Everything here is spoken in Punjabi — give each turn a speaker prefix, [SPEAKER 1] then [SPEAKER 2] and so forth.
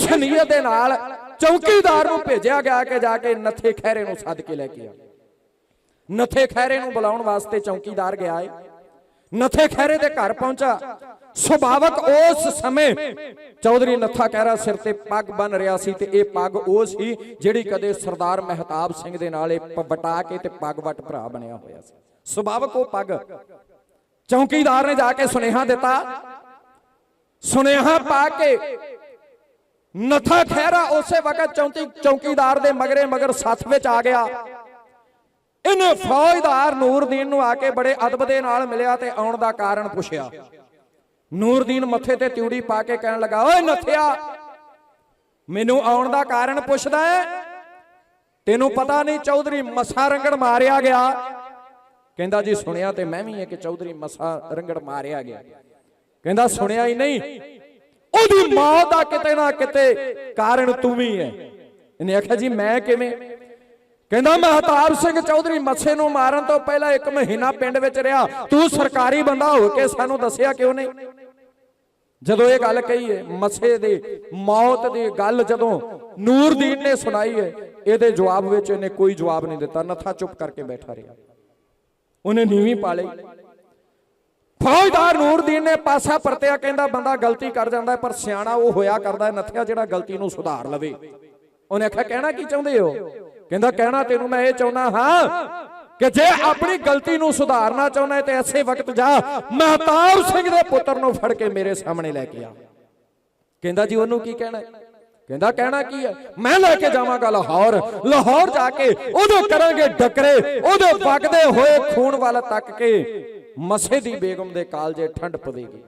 [SPEAKER 1] ਇਸ ਨੀਅਤ ਦੇ ਨਾਲ ਚੌਕੀਦਾਰ ਨੂੰ ਭੇਜਿਆ ਗਿਆ ਕਿ ਜਾ ਕੇ ਨੱਥੇ ਖੈਰੇ ਨੂੰ ਸੱਦ ਕੇ ਲੈ ਕੇ ਆ। ਨੱਥੇ ਖੈਰੇ ਨੂੰ ਬੁਲਾਉਣ ਵਾਸਤੇ ਚੌਕੀਦਾਰ ਗਿਆ ਏ। ਨੱਥੇ ਖੈਰੇ ਦੇ ਘਰ ਪਹੁੰਚਾ। ਸੁਭਾਵਕ ਉਸ ਸਮੇਂ ਚੌਧਰੀ ਨੱਥਾ ਖੈਰਾ ਸਿਰ ਤੇ ਪੱਗ ਬੰਨ ਰਿਹਾ ਸੀ ਤੇ ਇਹ ਪੱਗ ਉਹ ਸੀ ਜਿਹੜੀ ਕਦੇ ਸਰਦਾਰ ਮਹਿਤਾਬ ਸਿੰਘ ਦੇ ਨਾਲ ਇਹ ਵਟਾ ਕੇ ਤੇ ਪੱਗ ਵਟ ਭਰਾ ਬਣਿਆ ਹੋਇਆ ਸੀ। ਸੁਭਾਵਕ ਉਹ ਪੱਗ ਚੌਕੀਦਾਰ ਨੇ ਜਾ ਕੇ ਸੁਨੇਹਾ ਦਿੱਤਾ। ਸੁਨੇਹਾ ਪਾ ਕੇ ਨਥਾ ਖਹਿਰਾ ਉਸੇ ਵਕਤ ਚੌਂਕੀ ਚੌਕੀਦਾਰ ਦੇ ਮਗਰੇ ਮਗਰ ਸੱਥ ਵਿੱਚ ਆ ਗਿਆ। ਇਹਨੇ ਫੌਜਦਾਰ ਨੂਰਦੀਨ ਨੂੰ ਆ ਕੇ ਬੜੇ ਅਦਬ ਦੇ ਨਾਲ ਮਿਲਿਆ ਤੇ ਆਉਣ ਦਾ ਕਾਰਨ ਪੁੱਛਿਆ। ਨੂਰਦੀਨ ਮੱਥੇ ਤੇ ਤਿਉੜੀ ਪਾ ਕੇ ਕਹਿਣ ਲੱਗਾ, ਓਏ ਨਥਿਆ, ਮੈਨੂੰ ਆਉਣ ਦਾ ਕਾਰਨ ਪੁੱਛਦਾ ਹੈ ਤੈਨੂੰ ਪਤਾ ਨਹੀਂ ਚੌਧਰੀ ਮਸਾ ਰੰਗੜ ਮਾਰਿਆ ਗਿਆ? ਕਹਿੰਦਾ, ਜੀ ਸੁਣਿਆ ਤੇ ਮੈਂ ਵੀ ਹੈ ਕਿ ਚੌਧਰੀ ਮੱਸਾ ਰੰਗੜ ਮਾਰਿਆ ਗਿਆ। ਕਹਿੰਦਾ, ਸੁਣਿਆ ਹੀ ਨਹੀਂ। ਉਹਦੀ ਮੌਤ ਦਾ ਕਿਤੇ ਨਾ ਕਿਤੇ ਕਾਰਨ ਤੂੰ ਵੀ ਹੈ। ਇਹਨੇ ਆਖਿਆ, ਜੀ, ਮੈਂ ਕਿਵੇਂ? ਕਹਿੰਦਾ ਮਹਤਾਬ ਸਿੰਘ ਚੌਧਰੀ ਮੱਸੇ ਨੂੰ ਮਾਰਨ ਤੋਂ ਪਹਿਲਾਂ ਇੱਕ ਮਹੀਨਾ ਪਿੰਡ ਵਿੱਚ ਰਿਹਾ। ਤੂੰ ਸਰਕਾਰੀ ਬੰਦਾ ਹੋ ਕੇ ਸਾਨੂੰ ਦੱਸਿਆ ਕਿਉਂ ਨਹੀਂ? ਜਦੋਂ ਇਹ ਗੱਲ ਕਹੀ ਹੈ, ਮੱਸੇ ਦੇ ਮੌਤ ਦੀ ਗੱਲ ਜਦੋਂ ਨੂਰਦੀਨ ਨੇ ਸੁਣਾਈ ਹੈ, ਇਹਦੇ ਜਵਾਬ ਵਿੱਚ ਇਹਨੇ ਕੋਈ ਜਵਾਬ ਨਹੀਂ ਦਿੱਤਾ। ਨਥਾ ਚੁੱਪ ਕਰਕੇ ਬੈਠਾ ਰਿਹਾ। ਉਹਨੇ ਨੀਵੀਂ ਪਾ ਲਈ ਫੌਜਦਾਰ ਨੂਰਦੀਨ ਨੇ ਪਾਸਾ ਪਰਤਿਆ, ਕਹਿੰਦਾ ਬੰਦਾ ਗਲਤੀ ਕਰ ਜਾਂਦਾ ਪਰ ਸਿਆਣਾ ਉਹ ਹੋਇਆ ਕਰਦਾ ਹੈ ਜਿਹੜਾ ਗਲਤੀ ਨੂੰ ਸੁਧਾਰ ਲਵੇ। ਉਹਨੇ ਆਖਿਆ, ਕਹਿਣਾ ਕੀ ਚਾਹੁੰਦੇ ਹੋ? ਕਹਿੰਦਾ, ਕਹਿਣਾ ਤੈਨੂੰ ਮੈਂ ਇਹ ਚਾਹੁੰਦਾ ਹਾਂ ਕਿ ਜੇ ਆਪਣੀ ਗਲਤੀ ਨੂੰ ਸੁਧਾਰਨਾ ਚਾਹੁੰਦਾ ਹੈ, ਤੇ ਐਸੇ ਵਕਤ ਜਾ ਮਹਤਾਬ ਸਿੰਘ ਦੇ ਪੁੱਤਰ ਨੂੰ ਫੜ ਕੇ ਮੇਰੇ ਸਾਹਮਣੇ ਲੈ ਕੇ ਆ। ਕਹਿੰਦਾ ਜੀ, ਉਹਨੂੰ ਕੀ ਕਹਿਣਾ ਕਹਿੰਦਾ, ਕਹਿਣਾ ਕੀ ਹੈ? ਮੈਂ ਲੈ ਕੇ ਜਾਵਾਂਗਾ ਲਾਹੌਰ। ਲਾਹੌਰ ਜਾ ਕੇ ਉਦੋਂ ਕਰਾਂਗੇ ਡਕਰੇ, ਉਹਦੇ ਵਗਦੇ ਹੋਏ ਖੂਨ ਵੱਲ ਤੱਕ ਕੇ। ਮਸੇ ਦੀ ਬੇਗਮ ਦੇ ਕਾਲਜੇ ਠੰਡ ਪਵੇਗੀ।